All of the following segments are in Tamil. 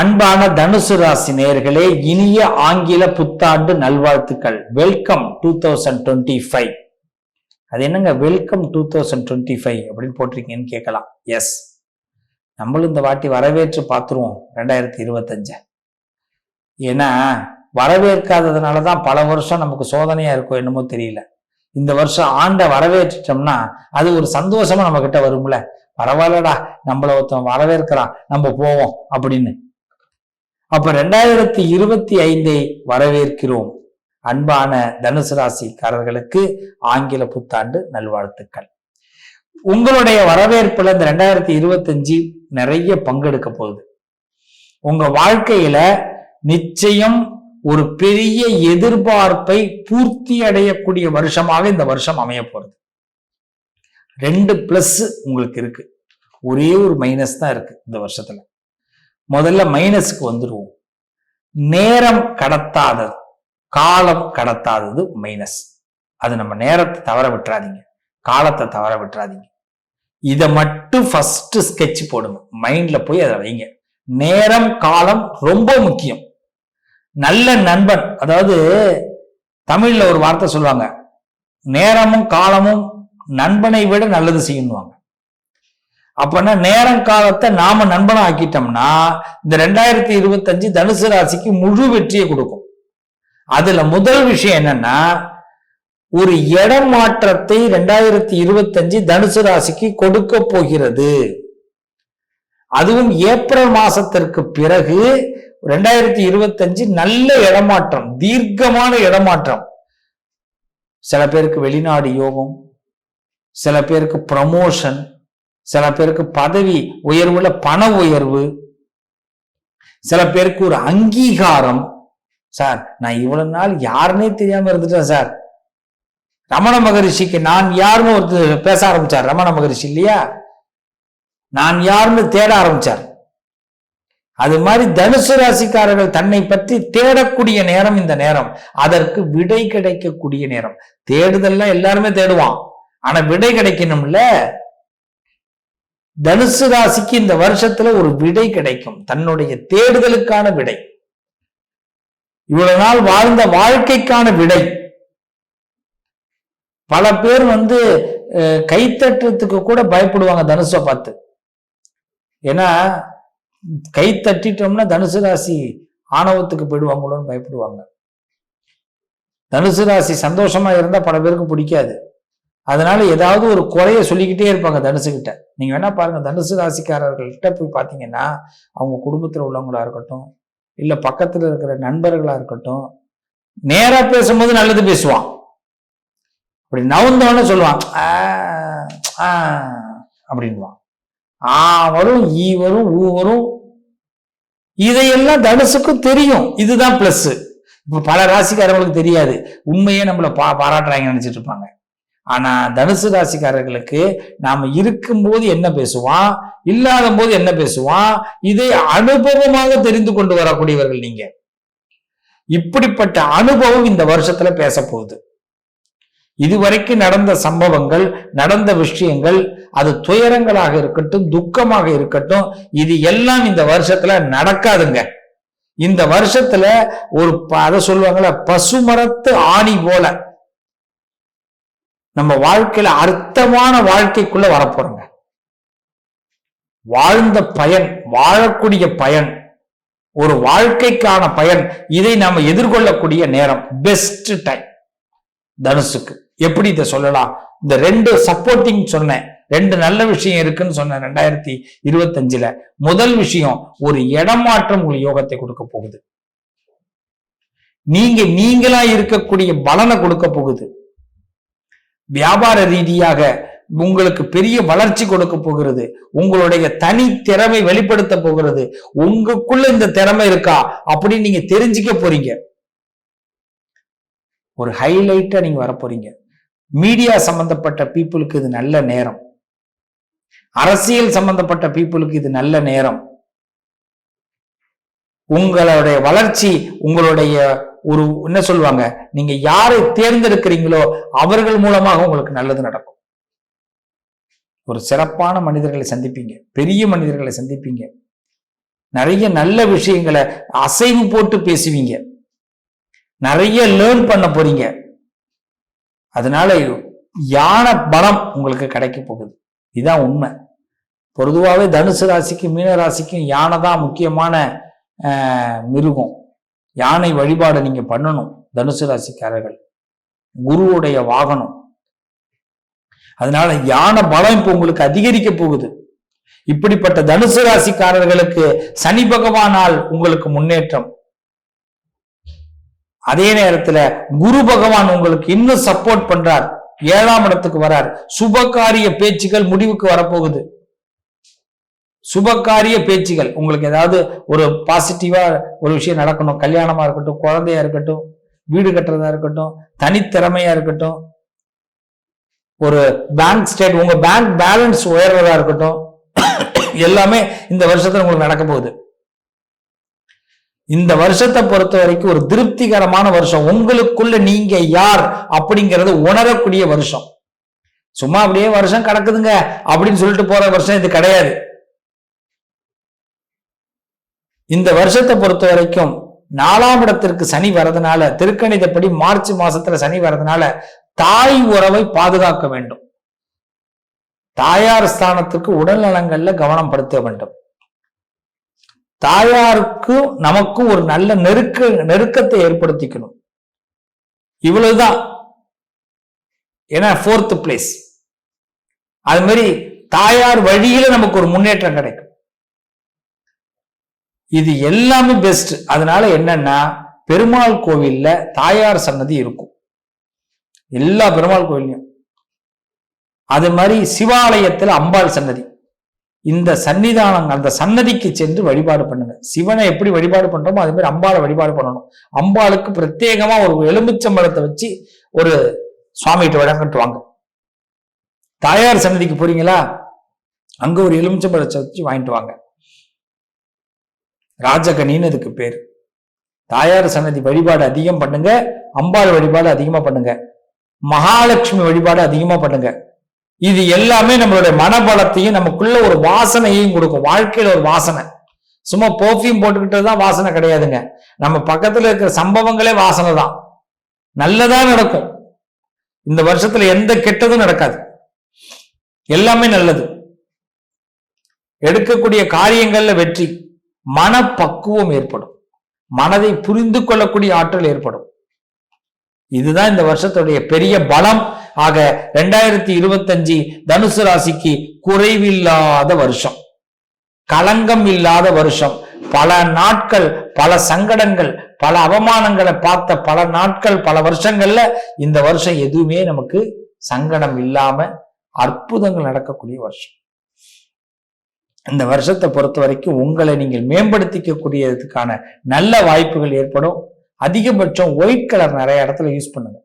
அன்பான தனுசு ராசி நேர்களே இனிய ஆங்கில புத்தாண்டு நல்வாழ்த்துக்கள். Welcome two thousand twenty five அது என்னங்க? Welcome two thousand twenty five அப்படின்னு போட்டிருக்கீங்கன்னு கேட்கலாம். எஸ் நம்மளும் இந்த வாட்டி வரவேற்று பார்த்துருவோம் ரெண்டாயிரத்தி இருபத்தஞ்ச. ஏன்னா வரவேற்காததுனால தான் பல வருஷம் நமக்கு சோதனையாக இருக்கும் என்னமோ தெரியல. இந்த வருஷம் ஆண்டை வரவேற்றுட்டோம்னா அது ஒரு சந்தோஷமா நம்ம கிட்ட வரும்ல. பரவாயில்லடா நம்மள ஒருத்தன் வரவேற்கிறான் நம்ம போவோம் அப்படின்னு. அப்ப ரெண்டாயிரத்தி இருபத்தி ஐந்தை வரவேற்கிறோம். அன்பான தனுசு ராசிக்காரர்களுக்கு ஆங்கில புத்தாண்டு நல்வாழ்த்துக்கள். உங்களுடைய வரவேற்புல இந்த ரெண்டாயிரத்தி இருபத்தஞ்சு நிறைய பங்கெடுக்க போகுது. உங்க வாழ்க்கையில நிச்சயம் ஒரு பெரிய எதிர்பார்ப்பை பூர்த்தி அடையக்கூடிய வருஷமாக இந்த வருஷம் அமைய போறது ரெண்டு பிளஸ் உங்களுக்கு இருக்கு. ஒரே ஒரு மைனஸ் தான் இருக்கு இந்த வருஷத்துல. முதல்ல மைனஸுக்கு வந்துடுவோம் நேரம் கடத்தாதது காலம் கடத்தாதது மைனஸ் அது நம்ம நேரத்தை தவற விட்டுறாதீங்க. காலத்தை தவற விட்டுறாதீங்க. இதை மட்டும் ஃபர்ஸ்ட் ஸ்கெட்ச் போடுங்க. மைண்ட்ல போய் அதை வைங்க. நேரம் காலம் ரொம்ப முக்கியம். நல்ல நண்பன் அதாவது தமிழ்ல ஒரு வார்த்தை சொல்லுவாங்க. நேரமும் காலமும் நண்பனை விட நல்லது செய்யணுவாங்க அப்பனா நேரம் காலத்தை நாம நண்பனா ஆக்கிட்டோம்னா இந்த ரெண்டாயிரத்தி இருபத்தஞ்சு தனுசு ராசிக்கு முழு வெற்றியை கொடுக்கும். அதுல முதல் விஷயம் என்னன்னா ஒரு இடம் மாற்றத்தை ரெண்டாயிரத்தி இருபத்தஞ்சு தனுசு ராசிக்கு கொடுக்க போகிறது. அதுவும் ஏப்ரல் மாசத்திற்கு பிறகு ரெண்டாயிரத்தி இருபத்தஞ்சு நல்ல இடமாற்றம் தீர்க்கமான இடமாற்றம். சில பேருக்கு வெளிநாடு யோகம் சில பேருக்கு ப்ரமோஷன் சில பேருக்கு பதவி உயர்வுல பண உயர்வு. சில பேருக்கு ஒரு அங்கீகாரம். சார் நான் இவ்வளவு நாள் யாருன்னே தெரியாம இருந்துட்டேன் சார். ரமண மகரிஷிக்கு நான் யாருன்னு ஒருத்தர் பேச ஆரம்பிச்சார். ரமண மகரிஷி இல்லையா? நான் யாருன்னு தேட ஆரம்பிச்சார். அது மாதிரி தனுசு ராசிக்காரர்கள் தன்னை பற்றி தேடக்கூடிய நேரம் இந்த நேரம். அதற்கு விடை கிடைக்கக்கூடிய நேரம். தேடுதல்லாம் எல்லாருமே தேடுவான். ஆனா விடை கிடைக்கணும்ல? தனுசு ராசிக்கு இந்த வருஷத்துல ஒரு விடை கிடைக்கும். தன்னுடைய தேடுதலுக்கான விடை. இவ்வளவு நாள் வாழ்ந்த வாழ்க்கைக்கான விடை. பல பேர் வந்து கைத்தட்டுறதுக்கு கூட பயப்படுவாங்க தனுசை பார்த்து. ஏன்னா கை தட்டிட்டோம்னா தனுசு ராசி ஆணவத்துக்கு போயிடுவாங்களோன்னு பயப்படுவாங்க. தனுசு ராசி சந்தோஷமா இருந்தா பல பேருக்கு பிடிக்காது. அதனால ஏதாவது ஒரு குறைய சொல்லிக்கிட்டே இருப்பாங்க தனுசுகிட்ட. நீங்க வேணா பாருங்க தனுசு ராசிக்காரர்கள்ட்ட போய் பார்த்தீங்கன்னா அவங்க குடும்பத்தில் உள்ளவங்களா இருக்கட்டும் இல்லை பக்கத்தில் இருக்கிற நண்பர்களா இருக்கட்டும் நேரா பேசும்போது நல்லது பேசுவான். அப்படி நவுந்தவன சொல்லுவான் அப்படின்வான் ஆ வரும் ஈ வரும் ஊ வரும். இதையெல்லாம் தனுசுக்கும் தெரியும். இதுதான் பிளஸ் இப்ப பல ராசிக்காரவங்களுக்கு தெரியாது. உண்மையே நம்மளை பா பாராட்டுறாங்க நினைச்சிட்டு இருப்பாங்க. ஆனா தனுசு ராசிக்காரர்களுக்கு நாம் இருக்கும்போது என்ன பேசுவான் இல்லாத போது என்ன பேசுவான் இதை அனுபவமாக தெரிந்து கொண்டு வரக்கூடியவர்கள் நீங்க. இப்படிப்பட்ட அனுபவம் இந்த வருஷத்துல பேச போகுது இதுவரைக்கும் நடந்த சம்பவங்கள் நடந்த விஷயங்கள் அது துயரங்களாக இருக்கட்டும் துக்கமாக இருக்கட்டும் இது எல்லாம் இந்த வருஷத்துல நடக்காதுங்க. இந்த வருஷத்துல ஒரு அதை சொல்லுவாங்கல்ல பசுமரத்து ஆணி போல. நம்ம வாழ்க்கையில அர்த்தமான வாழ்க்கைக்குள்ள வரப்போறோங்க. வாழ்ந்த பயன் வாழக்கூடிய பயன் ஒரு வாழ்க்கைக்கான பயன் இதை நாம எதிர்கொள்ளக்கூடிய நேரம் பெஸ்ட் டைம் தனுசுக்கு. எப்படி இதை சொல்லலாம்? இந்த ரெண்டு சப்போர்ட்டிங் சொன்னேன். ரெண்டு நல்ல விஷயம் இருக்குன்னு சொன்னேன் ரெண்டாயிரத்தி இருபத்தஞ்சுல. முதல் விஷயம் ஒரு இடமாற்றம் உங்களுக்கு யோகத்தை கொடுக்க போகுது. நீங்க நீங்களா இருக்கக்கூடிய பலனை கொடுக்க போகுது. வியாபார ரீதியாக உங்களுக்கு பெரிய வளர்ச்சி கொடுக்க போகிறது. உங்களுடைய தனி திறமை வெளிப்படுத்த போகிறது. உங்களுக்குள்ள இந்த திறமை இருக்கா அப்படின்னு நீங்க தெரிஞ்சுக்க போறீங்க. ஒரு ஹைலைட்டா நீங்க வரப்போறீங்க மீடியா சம்பந்தப்பட்ட பீப்புளுக்கு இது நல்ல நேரம். அரசியல் சம்பந்தப்பட்ட பீப்புளுக்கு இது நல்ல நேரம். உங்களுடைய வளர்ச்சி உங்களுடைய ஒரு என்ன சொல்லுவாங்க நீங்க யாரை தேர்ந்தெடுக்கிறீங்களோ அவர்கள் மூலமாக உங்களுக்கு நல்லது நடக்கும். ஒரு சிறப்பான மனிதர்களை சந்திப்பீங்க பெரிய மனிதர்களை சந்திப்பீங்க. நிறைய நல்ல விஷயங்களை அசைவு போட்டு பேசுவீங்க. நிறைய லேர்ன் பண்ண போறீங்க. அதனால யான பலம் உங்களுக்கு கிடைக்க போகுது. இதுதான் உண்மை. பொதுவாகவே தனுசு ராசிக்கும் மீன ராசிக்கும் யானை தான் முக்கியமான மிருகம். யானை வழிபாடு நீங்க பண்ணணும் தனுசு ராசிக்காரர்கள். குருவுடைய வாகனம். அதனால யானை பலம் இப்போ உங்களுக்கு அதிகரிக்க போகுது. இப்படிப்பட்ட தனுசு ராசிக்காரர்களுக்கு சனி பகவானால் உங்களுக்கு முன்னேற்றம். அதே நேரத்துல குரு பகவான் உங்களுக்கு இன்னும் சப்போர்ட் பண்றார். ஏழாம் இடத்துக்கு வரார். சுபகாரிய பேச்சுகள் முடிவுக்கு வரப்போகுது. சுபகாரிய பேச்சுகள். உங்களுக்கு ஏதாவது ஒரு பாசிட்டிவா ஒரு விஷயம் நடக்கணும். கல்யாணமா இருக்கட்டும் குழந்தையா இருக்கட்டும் வீடு கட்டுறதா இருக்கட்டும் தனித்திறமையா இருக்கட்டும் ஒரு பேங்க் ஸ்டேட் உங்க பேங்க் பேலன்ஸ் உயர்வதா இருக்கட்டும் எல்லாமே இந்த வருஷத்துல உங்களுக்கு நடக்க போகுது. இந்த வருஷத்தை பொறுத்த வரைக்கும் ஒரு திருப்திகரமான வருஷம். உங்களுக்குள்ள நீங்க யார் அப்படிங்கறது உணரக்கூடிய வருஷம். சும்மா அப்படியே வருஷம் கிடக்குதுங்க. அப்படின்னு சொல்லிட்டு போற வருஷம் இது கிடையாது. இந்த வருஷத்தை பொறுத்த வரைக்கும் நாலாம் இடத்திற்கு சனி வரதுனால திருக்கணிதப்படி மார்ச் மாசத்துல சனி வரதுனால தாய் உறவை பாதுகாக்க வேண்டும். தாயார் ஸ்தானத்துக்கு உடல் நலங்கள்ல கவனம் படுத்த வேண்டும். தாயாருக்கும் நமக்கும் ஒரு நல்ல நெருக்க நெருக்கத்தை ஏற்படுத்திக்கணும். இவ்வளவுதான். ஏன்னா ஃபோர்த் பிளேஸ் அது மாதிரி தாயார் வழியில நமக்கு ஒரு முன்னேற்றம் கிடைக்கும். இது எல்லாமே பெஸ்ட் அதனால என்னன்னா பெருமாள் கோவில்ல தாயார் சன்னதி இருக்கும். எல்லா பெருமாள் கோவில்லையும். அது மாதிரி சிவாலயத்துல அம்பாள் சன்னதி. இந்த சன்னிதானம் அந்த சன்னதிக்கு சென்று வழிபாடு பண்ணுங்க. சிவனை எப்படி வழிபாடு பண்றோமோ அதே மாதிரி அம்பாளை வழிபாடு பண்ணணும். அம்பாளுக்கு பிரத்யேகமா ஒரு எலுமிச்சம்பழத்தை வச்சு ஒரு சுவாமிகிட்ட வழங்கிட்டு வாங்க தாயார் சன்னதிக்கு போறீங்களா? அங்க ஒரு எலுமிச்சம்பழத்தை வச்சு வாங்கிட்டு வாங்க. ராஜகனின்னு அதுக்கு பேர். தாயார் சன்னதி வழிபாடு அதிகம் பண்ணுங்க அம்பாள் வழிபாடு அதிகமா பண்ணுங்க மகாலட்சுமி வழிபாடு அதிகமா பண்ணுங்க. இது எல்லாமே நம்மளுடைய மனபலத்தையும் நமக்குள்ள ஒரு வாசனையும் கொடுக்கும் வாழ்க்கையில ஒரு வாசனை. சும்மா பர்ஃபியூம் போட்டுக்கிட்டது தான் வாசனை கிடையாதுங்க. நம்ம பக்கத்துல இருக்கிற சம்பவங்களே வாசனை தான். நல்லதா நடக்கும். இந்த வருஷத்துல எந்த கெட்டதும் நடக்காது. எல்லாமே நல்லது. எடுக்கக்கூடிய காரியங்கள்ல வெற்றி. மனப்பக்குவம் ஏற்படும். மனதை புரிந்து கொள்ளக்கூடிய ஆற்றல் ஏற்படும். இதுதான் இந்த வருஷத்துடைய பெரிய பலம். ஆக ரெண்டாயிரத்தி இருபத்தஞ்சு தனுசு ராசிக்கு குறைவில்லாத வருஷம். களங்கம் இல்லாத வருஷம். பல நாட்கள் பல சங்கடங்கள் பல அவமானங்களை பார்த்த பல நாட்கள் பல வருஷங்கள்ல இந்த வருஷம் எதுவுமே நமக்கு சங்கடம் இல்லாம அற்புதங்கள் நடக்கக்கூடிய வருஷம். இந்த வருஷத்தை பொறுத்த வரைக்கும் உங்களை நீங்கள் மேம்படுத்திக்கக்கூடியதுக்கான நல்ல வாய்ப்புகள் ஏற்படும். அதிகபட்சம் ஒயிட் கலர் நிறைய இடத்துல யூஸ் பண்ணுங்க.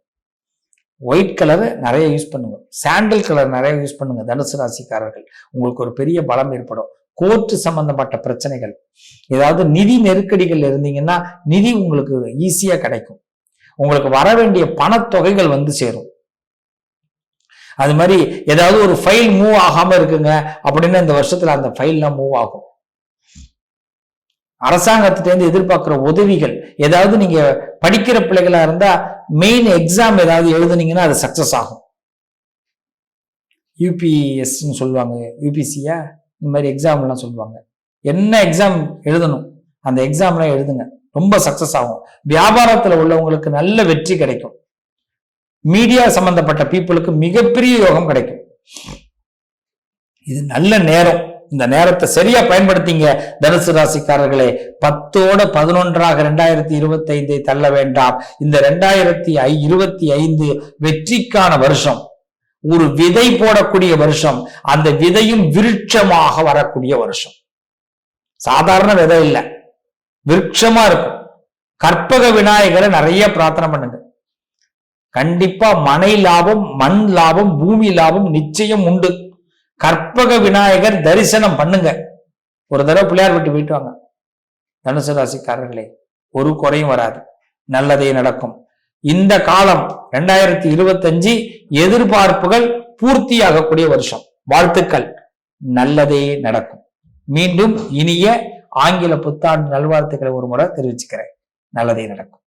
ஒயிட் கலர் நிறைய யூஸ் பண்ணுங்க. சாண்டல் கலர் நிறைய யூஸ் பண்ணுங்க தனுசு ராசிக்காரர்கள். உங்களுக்கு ஒரு பெரிய பலம் ஏற்படும். கோர்ட்டு சம்பந்தப்பட்ட பிரச்சனைகள். ஏதாவது நிதி நெருக்கடிகள் இருந்தீங்கன்னா நிதி உங்களுக்கு ஈஸியாக கிடைக்கும். உங்களுக்கு வர வேண்டிய பணத்தொகைகள் வந்து சேரும். அது மாதிரி ஏதாவது ஒரு ஃபைல் மூவ் ஆகாம இருக்குங்க அப்படின்னு இந்த வருஷத்துல அந்த ஃபைல்லாம் மூவ் ஆகும். அரசாங்கத்திட்டேருந்து எதிர்பார்க்குற உதவிகள் ஏதாவது நீங்க படிக்கிற பிள்ளைகளா இருந்தா மெயின் எக்ஸாம் ஏதாவது எழுதுனீங்கன்னா அது சக்சஸ் ஆகும். யூபிஎஸ்ன்னு சொல்லுவாங்க யூபிசியா இந்த மாதிரி எக்ஸாம்லாம் சொல்லுவாங்க. என்ன எக்ஸாம் எழுதணும் அந்த எக்ஸாம்லாம் எழுதுங்க. ரொம்ப சக்சஸ் ஆகும். வியாபாரத்தில் உள்ளவங்களுக்கு நல்ல வெற்றி கிடைக்கும். மீடியா சம்பந்தப்பட்ட பீப்புளுக்கு மிகப்பெரிய யோகம் கிடைக்கும். இது நல்ல நேரம். இந்த நேரத்தை சரியா பயன்படுத்திங்க தனுசு ராசிக்காரர்களே. பத்தோட பதினொன்றாக ரெண்டாயிரத்தி இருபத்தி ஐந்தை தள்ள வேண்டாம். இந்த ரெண்டாயிரத்தி ஐ இருபத்தி ஐந்து வெற்றிக்கான வருஷம். ஒரு விதை போடக்கூடிய வருஷம். அந்த விதையும் விருட்சமாக வரக்கூடிய வருஷம். சாதாரண விதை இல்லை. விருட்சமா இருக்கும். கற்பக விநாயகரை நிறைய பிரார்த்தனை பண்ணுங்க. கண்டிப்பா மனை லாபம் மண் லாபம் பூமி லாபம் நிச்சயம் உண்டு. கற்பக விநாயகர் தரிசனம் பண்ணுங்க. ஒரு தடவை பிள்ளையார் விட்டு போயிட்டு வாங்க. தனுசு ராசிக்காரர்களே ஒரு குறையும் வராது. நல்லதே நடக்கும். இந்த காலம் ரெண்டாயிரத்தி இருபத்தஞ்சு எதிர்பார்ப்புகள் பூர்த்தியாகக்கூடிய வருஷம். வாழ்த்துக்கள். நல்லதே நடக்கும். மீண்டும் இனிய ஆங்கில புத்தாண்டு நல்வாழ்த்துக்களை ஒரு முறை தெரிவிச்சுக்கிறேன். நல்லதே நடக்கும்.